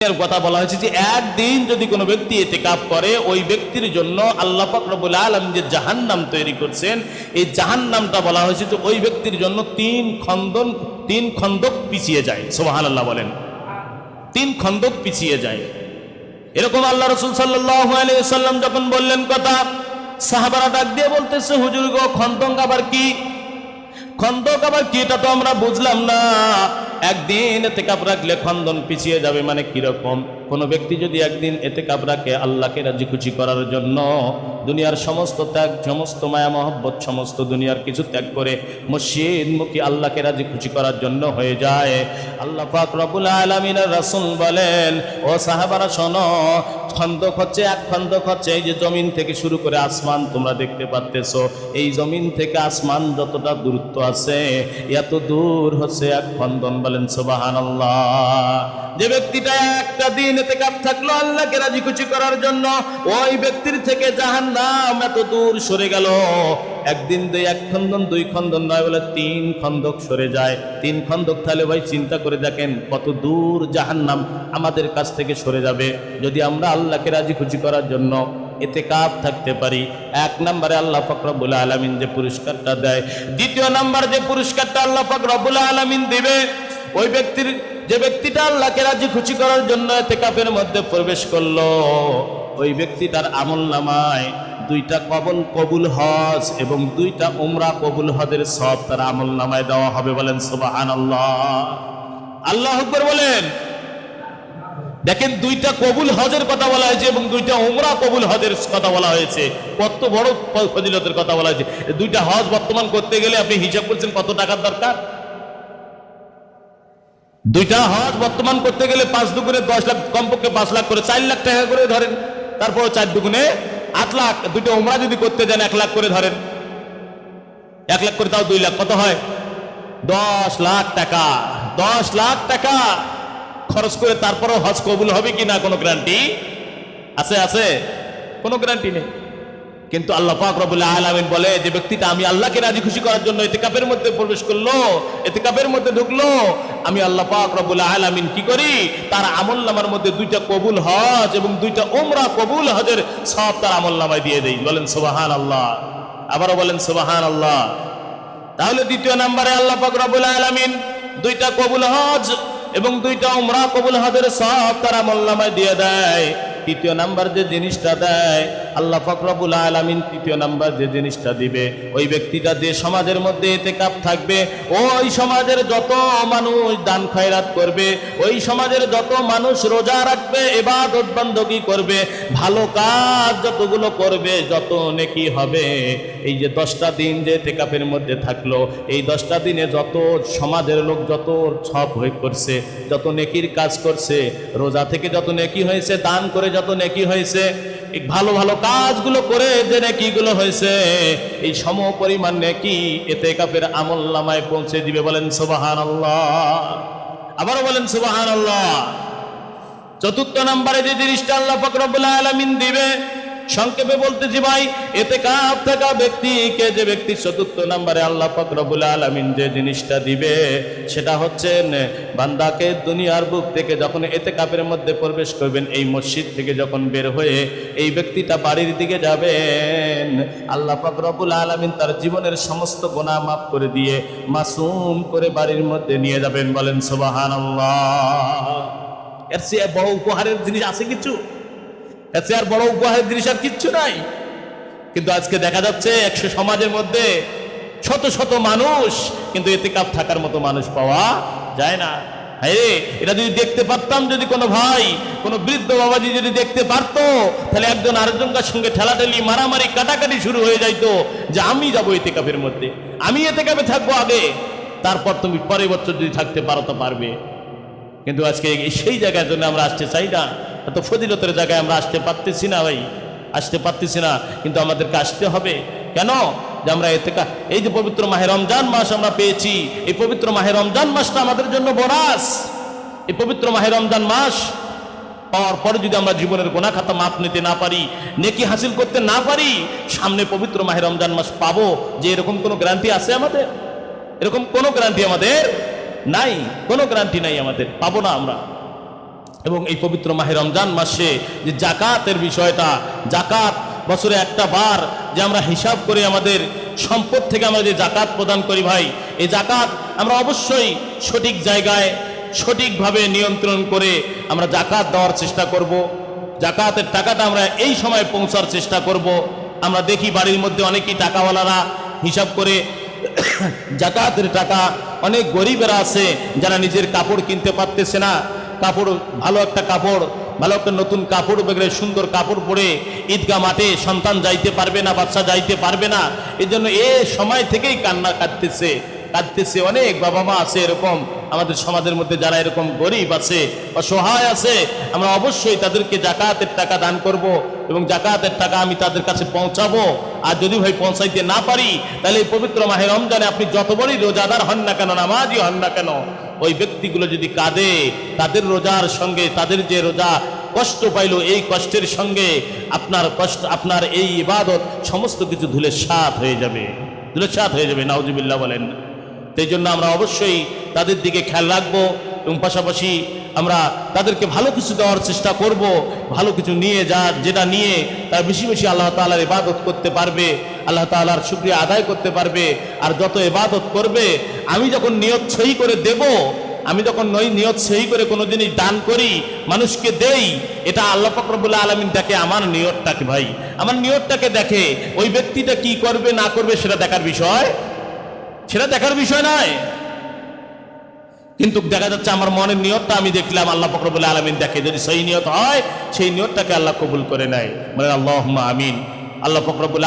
কথা বলা হয়েছে যে একদিন যদি কোনো ব্যক্তি এতে কাপ করে, ওই ব্যক্তির জন্য আল্লাহ ফকরবুল আলম যে জাহান্নাম তৈরি করছেন, এই জাহান্নামটা বলা হয়েছে যে ওই ব্যক্তির জন্য তিন খন্দন, তিন খন্দক পিছিয়ে যায়। সোহান আল্লাহ বলেন। তিন খন্দক পিছিয়ে যায়। এরকম আল্লাহ রসুল সাল্লাম যখন বললেন কথা, সাহাবারা ডাক দিয়ে বলতেছে, হুজুর গো, খন্দক আবার কি? খন্দক আবার কি? এটা তো আমরা বুঝলাম না। একদিন এতে কাপ রাখলে খন্দন পিছিয়ে যাবে মানে কীরকম? কোনো ব্যক্তি যদি একদিন এতে কাপ রাখে আল্লাহকে রাজি খুশি করার জন্য, দুনিয়ার সমস্ত ত্যাগ, সমস্ত মায়া, মহব্বত, সমস্ত দুনিয়ার কিছু ত্যাগ করে মসজিদ মুখী আল্লাহকে রাজি খুশি করার জন্য হয়ে যায়। আল্লাহ পাক রবুল আলমিনের রাসুল বলেন, ও সাহাবারা, শোনো, খন্দক হচ্ছে এক খন্দক হচ্ছে, এই যে জমিন থেকে শুরু করে আসমান তোমরা দেখতে পাচ্তেছ এই জমিন থেকে আসমান যতটা দূরত্ব আছে, এত দূর হচ্ছে এক খন্দন বলেন সোবাহান যে ব্যক্তিটা একটা দিন এতে কাপ থাকল আল্লাহকে রাজি খুশি করার জন্য, ওই ব্যক্তির থেকে জাহান নাম এত দূর সরে গেল। একদিন দুই, এক খন্দন, দুই খন্দন নয় বলে তিন খন্দক সরে যায়। তিন খন্দক তাহলে ভাই চিন্তা করে দেখেন কত দূর জাহান্নাম আমাদের কাছ থেকে সরে যাবে। যদি আমরা আল্লাহকে রাজি খুশি করার জন্য এতে কাপ থাকতে পারি। এক নম্বরে আল্লাহ ফকরবুল আলমিন যে পুরস্কারটা দেয়। দ্বিতীয় নাম্বার যে পুরস্কারটা আল্লাহ ফকরবুল আলমিন দেবে ওই ব্যক্তির, যে ব্যক্তিটা আল্লাহকে রাজি খুশি করার জন্য এতে কাপের মধ্যে প্রবেশ করল, ওই ব্যক্তিটার আমল নামায় দুইটা কবল কবুল হজ এবং দুইটা উমরা কবুল হজের সব তার আমল নামায় দেওয়া হবে বলেন সোবাহান আল্লাহ আল্লাহ হকবর বলেন, দেখেন দুইটা কবুল হজের কথা বলা হয়েছে এবং দুইটা উমরা কবুল হজের কথা বলা হয়েছে। কত বড় ফজিলতের কথা বলা হয়েছে। দুইটা হজ বর্তমান করতে গেলে আপনি হিসাব করছেন কত টাকার দরকার? দুইটা হজ বর্তমান করতে গেলে পাঁচ দুগুণে দশ লাখ, কমপক্ষে পাঁচ লাখ করে, চার লাখ টাকা করে ধরেন। তারপর চার দুগুণে আট লাখ, দুইটা উমরা যদি করতে যান, এক লাখ করে ধরেন। এক লাখ করে তাও দুই লাখ, কত হয়? দশ লাখ টাকা, দশ লাখ টাকা খরচ করে তারপরও হজ কবুল হবে কি না কোনো গ্যারান্টি আছে আছে? কোনো গ্যারান্টি নেই। কিন্তু আল্লাহ পাক রবুল্লাহ আলমিন বলে যে ব্যক্তিটা আমি আল্লাহকে রাজি খুশি করার জন্য এতেকাপের মধ্যে প্রবেশ করল, এতেকাপের মধ্যে ঢুকলো, আমি আল্লাহ পাক রবুল্লাহ আলমিন কি করি? তার আমল নামার মধ্যে দুইটা কবুল হজ এবং দুইটা ওমরা কবুল হজের সব তার আমল নামায় দিয়ে দেই। বলেন সুবাহান আল্লাহ আবারও বলেন সুবাহান আল্লাহ তাহলে দ্বিতীয় নাম্বারে আল্লাহ পাক রবুল আলমিন দুইটা কবুল হজ এবং দুইটা উমরা কবুল হজের সব তারা মোল্লামায় দিয়ে দেয়। তৃতীয় নাম্বার যে জিনিসটা দেয় আল্লাহ ফকরবুল আলমিন তৃতীয় নাম্বার যে জিনিসটা দিবে, ওই ব্যক্তিটা যে সমাজের মধ্যে এতে কাপ থাকবে, ওই সমাজের যত মানুষ দান খয়রাত করবে, ওই সমাজের যত মানুষ রোজা রাখবে, এবাদত বন্দী করবে, ভালো কাজ যতগুলো করবে, যত নেকি হবে। এই যে দশটা দিন যে তেকাপের মধ্যে থাকল, এই দশটা দিনে যত সমাজের লোক যত সব হয়ে করছে, যত নেকির কাজ করছে, রোজা থেকে যত নেকি হয়েছে, দান করে যত নেকি হয়েছে ভালো ভালো কাজগুলো করে যে নেকিগুলো হয়েছে, এই সম পরিমাণ নেকি এতে কাপের আমল নামায় পৌঁছে দিবে বলেন সুবাহান আবারও বলেন সুবাহান আল্লাহ চতুর্থ নম্বরে যে জিনিসটা আল্লাহ ফকরবুল্লাহ আলমিন দিবে সংক্ষেপে বলতেছি ভাই এতে কাপ থাকা ব্যক্তিকে যে ব্যক্তি চতুর্থ নম্বরে আল্লাহ ফকরবুল আলমিন যে জিনিসটা দিবে, সেটা হচ্ছে বান্দাকে দুনিয়ার বুক থেকে যখন এতে কাপের মধ্যে প্রবেশ করবেন, এই মসজিদ থেকে যখন বের হয়ে এই ব্যক্তিটা বাড়ির দিকে যাবেন, আল্লাহ ফকরবুল আলমিন তার জীবনের সমস্ত গোনা মাফ করে দিয়ে মাসুম করে বাড়ির মধ্যে নিয়ে যাবেন। বলেন সোবাহান এর চেয়ে বড় উপহারের জিনিস আছে কিছু? এতে আর বড় উপহারের জিনিস আর কিচ্ছু নাই। কিন্তু আজকে দেখা যাচ্ছে একশো সমাজের মধ্যে শত শত মানুষ কিন্তু এতে কাপ থাকার মতো মানুষ পাওয়া যায় না। হ্যাঁ এটা যদি দেখতে পারতাম, যদি কোনো ভাই, কোনো বৃদ্ধ বাবাজি যদি দেখতে পারতো, তাহলে একজন আরেকজনকার সঙ্গে ঠেলাঠেলি, মারামারি, কাটাকাটি শুরু হয়ে যাইতো যে আমি যাব এতে কাপের মধ্যে। আমি এতে কাপে থাকব আগে। তারপর তুমি পরের বছর যদি থাকতে পারো তো পারবে। কিন্তু আজকে সেই জায়গার জন্য আমরা আসতে চাই না। এত ফজিলতের জায়গায় আমরা আসতে পারতেছি না ভাই, আসতে পারতেছি না। কিন্তু আমাদেরকে আসতে হবে। কেন? যে আমরা এতে এই যে পবিত্র মাহে রমজান মাস আমরা পেয়েছি, এই পবিত্র মাহে রমজান মাসটা আমাদের জন্য বোনাস। এই পবিত্র মাহে রমজান মাস পাওয়ার পরে যদি আমরা জীবনের গোনা খাতা মাপ নিতে না পারি, নেকি হাসিল করতে না পারি, সামনে পবিত্র মাহে রমজান মাস পাবো যে এরকম কোনো গ্যারান্টি আছে আমাদের? এরকম কোনো গ্যারান্টি আমাদের নাই। কোনো গ্যারান্টি নাই আমাদের। পাবো না আমরা। এবং এই পবিত্র মাহে রমজান মাসে যে জাকাতের বিষয়টা, জাকাত বছরে একটা বার যে আমরা হিসাব করে আমাদের সম্পদ থেকে আমরা যে জাকাত প্রদান করি ভাই, এই জাকাত আমরা অবশ্যই সঠিক জায়গায় সঠিকভাবে নিয়ন্ত্রণ করে আমরা জাকাত দেওয়ার চেষ্টা করব। জাকাতের টাকাটা আমরা এই সময় পৌঁছার চেষ্টা করব। আমরা দেখি বাড়ির মধ্যে অনেকেই টাকাওয়ালারা হিসাব করে জাকাতের টাকা, অনেক গরিবেরা আছে যারা নিজের কাপড় কিনতে পারতেছে না। কাপড়, ভালো একটা কাপড়, ভালো একটা নতুন কাপড় বেগড়ে, সুন্দর কাপড় পরে ঈদগা মাঠে সন্তান যাইতে পারবে না, বাচ্চা যাইতে পারবে না। এই জন্য এ সময় থেকেই কান্না কাটতেছে, কাঁদতেছে অনেক বাবা মা আছে এরকম, আমাদের সমাজের মধ্যে যারা এরকম গরিব আছে অসহায় আছে, আমরা অবশ্যই তাদেরকে জাকাতের টাকা দান করব এবং জাকাতের টাকা আমি তাদের কাছে পৌঁছাবো। আর যদি ভাই পৌঁছাইতে না পারি, তাহলে এই পবিত্র মাহে রমজানে আপনি যত বড়ই রোজাদার হন না কেন নামাজই হন না কেন ওই ব্যক্তিগুলো যদি কাঁদে, তাদের রোজার সঙ্গে, তাদের যে রোজা কষ্ট পাইল, এই কষ্টের সঙ্গে আপনার কষ্ট, আপনার এই ইবাদত সমস্ত কিছু ধুলে সাত হয়ে যাবে। ধুলে সাত হয়ে যাবে, নাউজুবিল্লাহ বলেন। সেই জন্য আমরা অবশ্যই তাদের দিকে খেয়াল রাখব এবং পাশাপাশি আমরা তাদেরকে ভালো কিছু দেওয়ার চেষ্টা করব, ভালো কিছু নিয়ে যা, যেটা নিয়ে তারা বেশি বেশি আল্লাহ তালার ইবাদত করতে পারবে, আল্লাহ তালার শুক্রিয়া আদায় করতে পারবে, আর যত ইবাদত করবে, আমি যখন নিয়ত সই করে দেব, আমি যখন নই, নিয়ত সই করে কোনো জিনিস দান করি, মানুষকে দেই, এটা আল্লাহ ফকরবুল্লাহ আলমিন দেখে আমার নিয়তটাকে ভাই। আমার নিয়তটাকে দেখে ওই ব্যক্তিটা কি করবে, না করবে, সেটা দেখার বিষয়, সেটা দেখার বিষয় নয়। কিন্তু দেখা যাচ্ছে আমার মনের নিয়তটা আমি দেখলাম, আল্লাহ ফকরবুল আলমিন দেখে, যদি সেই নিয়ত হয়, সেই নিয়তটাকে আল্লাহ কবুল করে নেয়। মানে আল্লাহ আমিন। আল্লাহ ফকরবুল